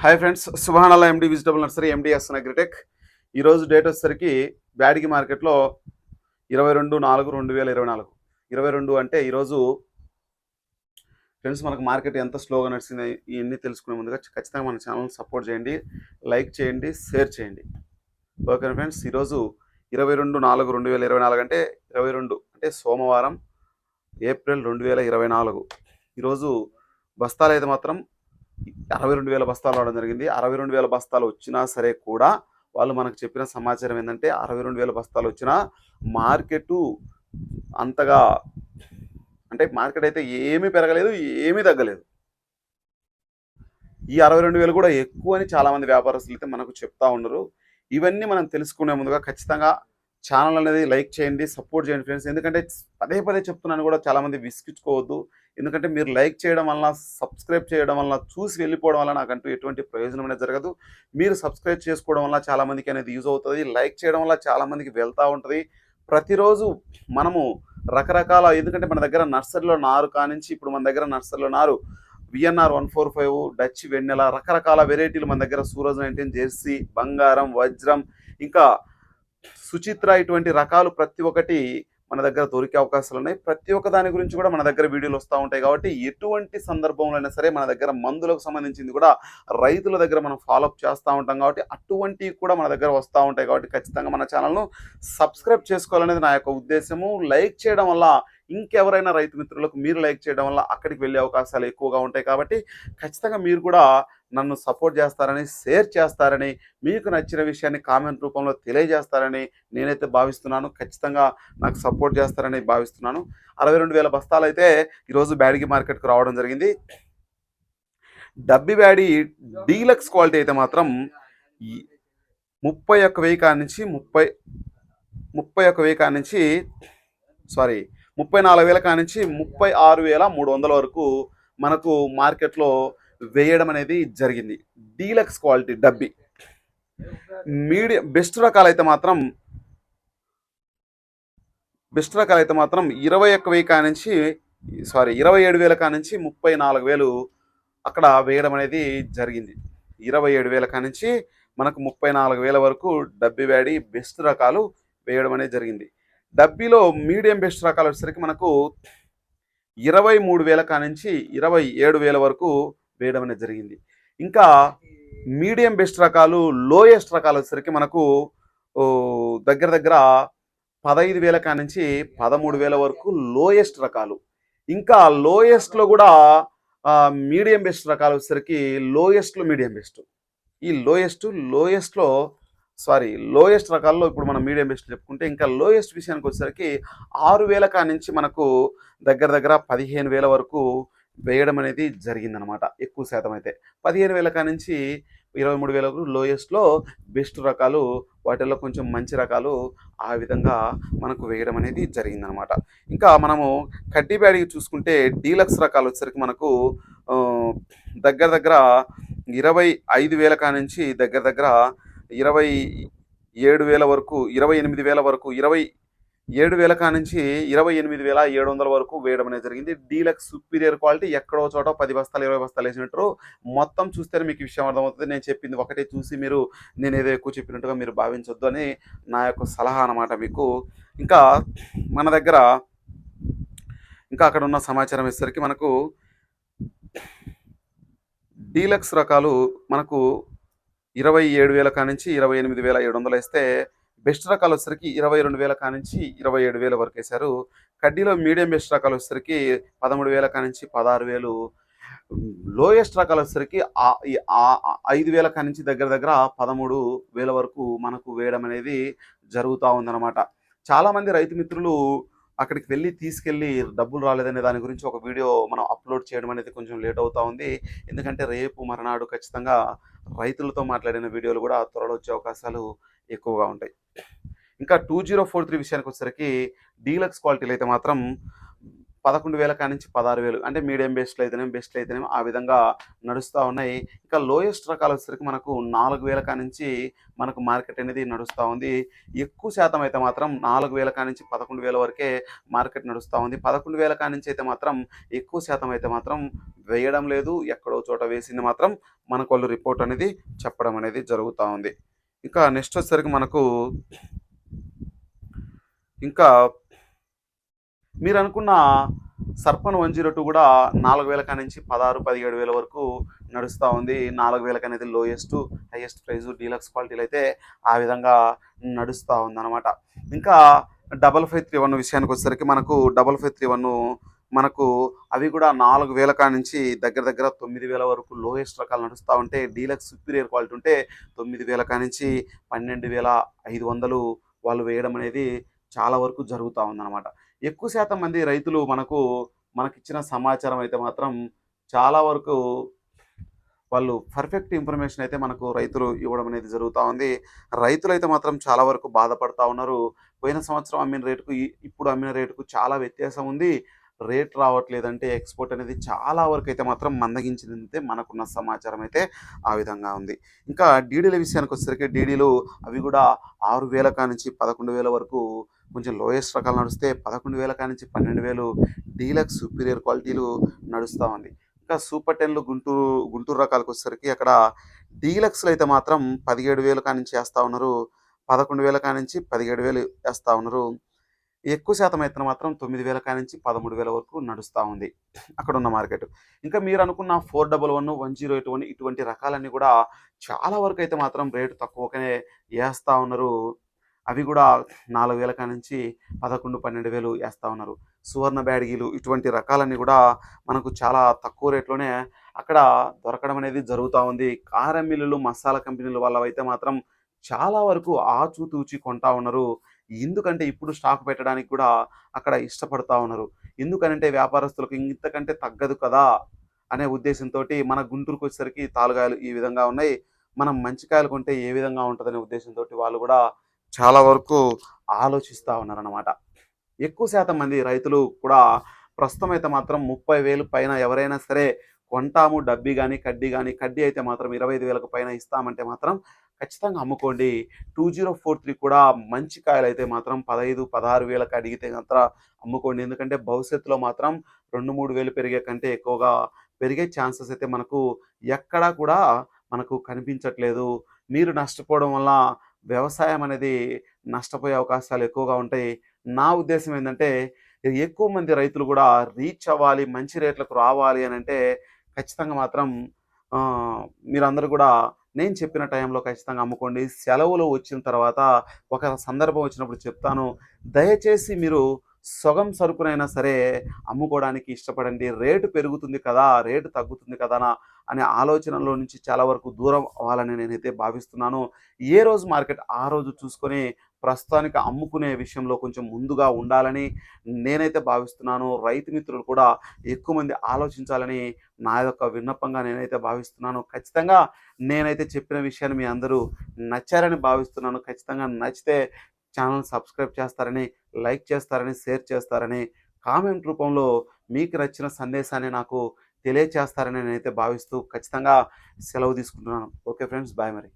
Hi friends సుభానాల MD vegetable nursery MDS agritech ఈరోజు date వచ్చేసరికి బ్యాడిగి మార్కెట్లో ఇరవై రెండు నాలుగు రెండు వేల ఇరవై నాలుగు. ఇరవై రెండు అంటే ఈరోజు ఫ్రెండ్స్ మనకు మార్కెట్ ఎంత స్లోగా నడిచింది ఇవన్నీ తెలుసుకునే ముందుగా ఖచ్చితంగా మన ఛానల్ సపోర్ట్ చేయండి లైక్ చేయండి షేర్ చేయండి. ఓకే ఫ్రెండ్స్ ఈరోజు ఇరవై రెండు నాలుగు రెండు వేల ఇరవై నాలుగు అంటే ఇరవై రెండు అంటే సోమవారం ఏప్రిల్ రెండు వేల ఇరవై నాలుగు. ఈరోజు బస్తాలు అయితే మాత్రం అరవై రెండు వేల బస్తాలు రావడం జరిగింది. అరవై రెండు వేల బస్తాలు వచ్చినా సరే కూడా వాళ్ళు మనకు చెప్పిన సమాచారం ఏంటంటే అరవై రెండు వేల బస్తాలు వచ్చినా మార్కెట్ అంతగా అంటే మార్కెట్ అయితే ఏమీ పెరగలేదు ఏమీ తగ్గలేదు. ఈ అరవై రెండు వేలు కూడా ఎక్కువ అని చాలామంది వ్యాపారస్తులు అయితే మనకు చెప్తా ఉన్నారు. ఇవన్నీ మనం తెలుసుకునే ముందుగా ఖచ్చితంగా ఛానల్ అనేది లైక్ చేయండి సపోర్ట్ చేయండి ఫ్రెండ్స్. ఎందుకంటే పదే పదే చెప్తున్నాను కూడా చాలామంది విసిగించుకోవద్దు. ఎందుకంటే మీరు లైక్ చేయడం వలన సబ్స్క్రైబ్ చేయడం వలన చూసి వెళ్ళిపోవడం వల్ల నాకంటూ ఎటువంటి ప్రయోజనం అనేది జరగదు. మీరు సబ్స్క్రైబ్ చేసుకోవడం వల్ల చాలామందికి అనేది యూజ్ అవుతుంది. లైక్ చేయడం వల్ల చాలామందికి వెళ్తూ ఉంటుంది. ప్రతిరోజు మనము రకరకాల ఎందుకంటే మన దగ్గర నర్సరీలో నారు కానించి ఇప్పుడు మన దగ్గర నర్సరీలో నారు VNR one four five Dutch Vennela రకరకాల వెరైటీలు మన దగ్గర సూరజ్ నైన్టీన్ జెర్సీ బంగారం వజ్రం ఇంకా సుచిత్ర ఇటువంటి రకాలు ప్రతి ఒక్కటి మన దగ్గర దొరికే అవకాశాలు ఉన్నాయి. ప్రతి ఒక్క దాని గురించి కూడా మన దగ్గర వీడియోలు వస్తూ ఉంటాయి కాబట్టి ఎటువంటి సందర్భంలో అయినా సరే మన దగ్గర మందులకు సంబంధించింది కూడా రైతుల దగ్గర మనం ఫాలోఅప్ చేస్తూ ఉంటాం కాబట్టి అటువంటివి కూడా మన దగ్గర వస్తూ ఉంటాయి కాబట్టి ఖచ్చితంగా మన ఛానల్ను సబ్స్క్రైబ్ చేసుకోవాలనేది నా యొక్క ఉద్దేశము. లైక్ చేయడం వల్ల ఇంకెవరైనా రైతు మిత్రులకు మీరు లైక్ చేయడం వల్ల అక్కడికి వెళ్ళే అవకాశాలు ఎక్కువగా ఉంటాయి కాబట్టి ఖచ్చితంగా మీరు కూడా నన్ను సపోర్ట్ చేస్తారని షేర్ చేస్తారని మీకు నచ్చిన విషయాన్ని కామెంట్ రూపంలో తెలియజేస్తారని నేనైతే భావిస్తున్నాను. ఖచ్చితంగా నాకు సపోర్ట్ చేస్తారని భావిస్తున్నాను. అరవై రెండు వేల బస్తాలు అయితే ఈరోజు బ్యాడిగి మార్కెట్కు రావడం జరిగింది. డబ్బి బ్యాడి డీలక్స్ క్వాలిటీ అయితే మాత్రం ముప్పై ఒక్క వెయ్యి కాడి నుంచి ముప్పై ముప్పై ఒక్క వెయ్యి కాడి నుంచి సారీ ముప్పై నాలుగు వేల కాడి నుంచి ముప్పై ఆరు వేల మూడు వందల వరకు మనకు మార్కెట్లో వేయడం అనేది జరిగింది. Deluxe quality డబ్బి. మీడియం బెస్ట్ రకాలు అయితే మాత్రం బెస్ట్ రకాలు అయితే మాత్రం ఇరవై ఒక్క వెయ్యి కా నుంచి సారీ ఇరవై ఏడు వేల కా నుంచి ముప్పై నాలుగు వేలు అక్కడ వేయడం అనేది జరిగింది. ఇరవై ఏడు వేల కా నుంచి మనకు ముప్పై నాలుగు వేల వరకు డబ్బి వేడి బెస్ట్ రకాలు వేయడం అనేది జరిగింది. డబ్బీలో మీడియం బెస్ట్ రకాలు వచ్చేసరికి మనకు ఇరవై మూడు వేల కా నుంచి ఇరవై ఏడు వేల వరకు వేయడం అనేది జరిగింది. ఇంకా మీడియం బెస్ట్ రకాలు లోయెస్ట్ రకాలు వచ్చేసరికి మనకు దగ్గర దగ్గర పదహైదు వేల కా నుంచి పదమూడు వేల వరకు లోయెస్ట్ రకాలు. ఇంకా లోయెస్ట్లో కూడా మీడియం బెస్ట్ రకాలు వచ్చేసరికి లోయెస్ట్లో మీడియం బెస్ట్. ఈ లోయెస్ట్ లోయెస్ట్లో సారీ లోయెస్ట్ రకాల్లో ఇప్పుడు మనం మీడియం బెస్ట్ చెప్పుకుంటే ఇంకా లోయెస్ట్ విషయానికి వచ్చేసరికి ఆరు వేల కా నుంచి మనకు దగ్గర దగ్గర పదిహేను వేల వరకు వేయడం అనేది జరిగిందనమాట ఎక్కువ శాతం అయితే. పదిహేను వేల కా నుంచి ఇరవై మూడు వేల లోయెస్ట్లో బెస్ట్ రకాలు వాటిల్లో కొంచెం మంచి రకాలు ఆ విధంగా మనకు వేయడం అనేది జరిగిందనమాట ఇంకా మనము కడ్డీ బ్యాడీ చూసుకుంటే డీలక్స్ రకాలు వచ్చేసరికి మనకు దగ్గర దగ్గర ఇరవై ఐదు వేల కా నుంచి దగ్గర దగ్గర ఇరవై ఏడు వేల వరకు ఇరవై ఎనిమిది వేల వరకు ఇరవై ఏడు వేల కా నుంచి ఇరవై ఎనిమిది వేల ఏడు వందల వరకు వేయడం అనేది జరిగింది. డీలక్స్ సుపీరియర్ క్వాలిటీ ఎక్కడో చోట పది బస్తాలు ఇరవై బస్తాలు వేసినట్టు మొత్తం చూస్తేనే మీకు విషయం అర్థమవుతుంది. నేను చెప్పింది ఒకటే చూసి మీరు నేను ఏదో ఎక్కువ చెప్పినట్టుగా మీరు భావించొద్దు అని నా యొక్క సలహా అన్నమాట మీకు. ఇంకా మన దగ్గర ఇంకా అక్కడ ఉన్న సమాచారం వచ్చేసరికి మనకు డీలక్స్ రకాలు మనకు ఇరవై ఏడు వేల కా నుంచి ఇరవై ఎనిమిది వేల ఏడు వందలు వేస్తే బెస్ట్ రకాలు వచ్చేసరికి ఇరవై రెండు వేల కానించి ఇరవై ఏడు వేల వరకు వేశారు. కడ్డీలో మీడియం బెస్ట్ రకాలు వచ్చేసరికి పదమూడు వేల కానించి పదహారు వేలు. లోయెస్ట్ రకాలు వచ్చేసరికి ఐదు వేల కానించి దగ్గర దగ్గర పదమూడు వేల వరకు మనకు వేయడం అనేది జరుగుతూ ఉందన్నమాట. చాలామంది రైతు మిత్రులు అక్కడికి వెళ్ళి తీసుకెళ్ళి డబ్బులు రాలేదనే దాని గురించి ఒక వీడియో మనం అప్లోడ్ చేయడం అనేది కొంచెం లేట్ అవుతూ ఉంది. ఎందుకంటే రేపు మరనాడు ఖచ్చితంగా రైతులతో మాట్లాడిన వీడియోలు కూడా త్వరలో వచ్చే అవకాశాలు ఎక్కువగా ఉంటాయి. ఇంకా టూ జీరో ఫోర్ త్రీ విషయానికి వచ్చేసరికి డీలక్స్ క్వాలిటీలు అయితే మాత్రం పదకొండు వేల కాడి నుంచి పదహారు వేలు అంటే మీడియం బెస్ట్లు అయితేనేమి బెస్ట్లు అయితేనేమి ఆ విధంగా నడుస్తూ ఉన్నాయి. ఇంకా లోయెస్ట్ రకాలు వచ్చేసరికి మనకు నాలుగు వేల కాడి నుంచి మనకు మార్కెట్ అనేది నడుస్తూ ఉంది. ఎక్కువ శాతం అయితే మాత్రం నాలుగు వేల కాడి నుంచి పదకొండు వేల వరకే మార్కెట్ నడుస్తూ ఉంది. పదకొండు వేల కాడి నుంచి అయితే మాత్రం ఎక్కువ శాతం అయితే మాత్రం వేయడం లేదు. ఎక్కడో చోట వేసింది మాత్రం మనకు వాళ్ళు రిపోర్ట్ అనేది చెప్పడం అనేది జరుగుతూ ఉంది. ఇంకా నెక్స్ట్ వచ్చేసరికి మనకు ఇంకా మీరు అనుకున్న సర్పన్ వన్ జీరో టూ కూడా నాలుగు వేల నుంచి పదహారు పదిహేడు వేల వరకు నడుస్తూ ఉంది. నాలుగు వేలకు అనేది లోయెస్ట్ హైయెస్ట్ ప్రైస్ డీలక్స్ క్వాలిటీలు అయితే ఆ విధంగా నడుస్తూ ఉందన్నమాట. ఇంకా డబల్ ఫైవ్ త్రీ వన్ విషయానికి వచ్చేసరికి మనకు డబల్ ఫైవ్ త్రీ వన్ మనకు అవి కూడా నాలుగు వేల కా నుంచి దగ్గర దగ్గర తొమ్మిది వేల వరకు లోయెస్ట్ రకాలు నడుస్తూ ఉంటే డీలక్స్ సుపీరియర్ క్వాలిటీ ఉంటే తొమ్మిది వేల కా నుంచి పన్నెండు వేల ఐదు వందలు వాళ్ళు వేయడం అనేది చాలా వరకు జరుగుతూ ఉందన్నమాట. ఎక్కువ శాతం మంది రైతులు మనకు మనకిచ్చిన సమాచారం అయితే మాత్రం చాలా వరకు వాళ్ళు పర్ఫెక్ట్ ఇన్ఫర్మేషన్ అయితే మనకు రైతులు ఇవ్వడం అనేది జరుగుతూ ఉంది. రైతులు అయితే మాత్రం చాలా వరకు బాధపడతా ఉన్నారు. పోయిన సంవత్సరం అమ్మిన రేటుకు ఇప్పుడు అమ్మిన రేటుకు చాలా వ్యత్యాసం ఉంది. రేట్ రావట్లేదంటే ఎక్స్పోర్ట్ అనేది చాలా వరకు అయితే మాత్రం మందగించిందంటే మనకున్న సమాచారం అయితే ఆ విధంగా ఉంది. ఇంకా డీడీల విషయానికి వచ్చేసరికి డీడీలు అవి కూడా ఆరు వేల నుంచి పదకొండు వేల వరకు కొంచెం లోయెస్ట్ రకాలు నడిస్తే పదకొండు వేల నుంచి పన్నెండు వేలు డీలక్స్ సుపీరియర్ క్వాలిటీలు నడుస్తూ ఉంది. ఇంకా సూపర్ టెన్లు గుంటూరు గుంటూరు రకాలకు వచ్చేసరికి అక్కడ డీలక్స్లో అయితే మాత్రం పదిహేడు వేల కానించి వేస్తూ ఉన్నారు. పదకొండు వేల కానించి పదిహేడు వేలు వేస్తూ ఉన్నారు. ఎక్కువ శాతం అయితే మాత్రం తొమ్మిది వేల కా నుంచి పదమూడు వేల వరకు నడుస్తూ ఉంది. అక్కడ ఉన్న మార్కెట్. ఇంకా మీరు అనుకున్న four double one one zero eight one ఇటువంటి రకాలన్నీ కూడా చాలా వరకు అయితే మాత్రం రేటు తక్కువగానే వేస్తూ ఉన్నారు. అవి కూడా నాలుగు వేల కా నుంచి పదకొండు పన్నెండు వేలు వేస్తూ ఉన్నారు. సువర్ణ బ్యాడ్గీలు ఇటువంటి రకాలన్నీ కూడా మనకు చాలా తక్కువ రేట్లోనే అక్కడ దొరకడం అనేది జరుగుతూ ఉంది. కారం మిల్లులు మసాలా కంపెనీలు వాళ్ళ అయితే మాత్రం చాలా వరకు ఆచూతూచి కొంటా ఉన్నారు. ఎందుకంటే ఇప్పుడు స్టాక్ పెట్టడానికి కూడా అక్కడ ఇష్టపడతా ఉన్నారు. ఎందుకనంటే వ్యాపారస్తులకు ఇంతకంటే తగ్గదు కదా అనే ఉద్దేశంతో మన గుంటూరుకు వచ్చేసరికి తాలుగాయలు ఈ విధంగా ఉన్నాయి. మనం మంచికాయలు కొంటే ఏ విధంగా ఉంటుందనే ఉద్దేశంతో వాళ్ళు కూడా చాలా వరకు ఆలోచిస్తూ ఉన్నారన్నమాట. ఎక్కువ శాతం మంది రైతులు కూడా ప్రస్తుతం అయితే మాత్రం ముప్పై వేలు పైన ఎవరైనా సరే కొంటాము డబ్బి కానీ కడ్డీ కానీ కడ్డీ అయితే మాత్రం ఇరవై ఐదు వేలకు పైన ఇస్తామంటే మాత్రం ఖచ్చితంగా అమ్ముకోండి. టూ జీరో ఫోర్ త్రీ కూడా మంచి కాయలు అయితే మాత్రం పదహైదు పదహారు వేలకు అడిగితే మాత్రం అమ్ముకోండి. ఎందుకంటే భవిష్యత్తులో మాత్రం రెండు మూడు వేలు పెరిగే కంటే ఎక్కువగా పెరిగే ఛాన్సెస్ అయితే మనకు ఎక్కడా కూడా మనకు కనిపించట్లేదు. మీరు నష్టపోవడం వల్ల వ్యవసాయం అనేది నష్టపోయే అవకాశాలు ఎక్కువగా ఉంటాయి. నా ఉద్దేశం ఏంటంటే ఎక్కువ మంది రైతులు కూడా రీచ్ అవ్వాలి మంచి రేట్లకు రావాలి అని అంటే ఖచ్చితంగా మాత్రం మీరందరూ కూడా నేను చెప్పిన టైంలో ఖచ్చితంగా అమ్ముకోండి. సెలవులు వచ్చిన తర్వాత ఒక సందర్భం వచ్చినప్పుడు చెప్తాను. దయచేసి మీరు సొగం సరుకునైనా సరే అమ్ముకోవడానికి ఇష్టపడండి. రేటు పెరుగుతుంది కదా రేటు తగ్గుతుంది కదా అనే ఆలోచనలో నుంచి చాలా వరకు దూరం అవ్వాలని నేనైతే భావిస్తున్నాను. ఏ రోజు మార్కెట్ ఆ రోజు చూసుకొని ప్రస్తుతానికి అమ్ముకునే విషయంలో కొంచెం ముందుగా ఉండాలని నేనైతే భావిస్తున్నాను. రైతు మిత్రులు కూడా ఎక్కువ మంది ఆలోచించాలని నా యొక్క విన్నపంగా నేనైతే భావిస్తున్నాను. ఖచ్చితంగా నేనైతే చెప్పిన విషయాన్ని మీ అందరూ నచ్చారని భావిస్తున్నాను. ఖచ్చితంగా నచ్చితే ఛానల్ సబ్స్క్రైబ్ చేస్తారని లైక్ చేస్తారని షేర్ చేస్తారని కామెంట్ రూపంలో మీకు నచ్చిన సందేశాన్ని నాకు తెలియచేస్తారని నేనైతే భావిస్తూ ఖచ్చితంగా సెలవు తీసుకుంటున్నాను. ఓకే ఫ్రెండ్స్ బాయ్ మరి.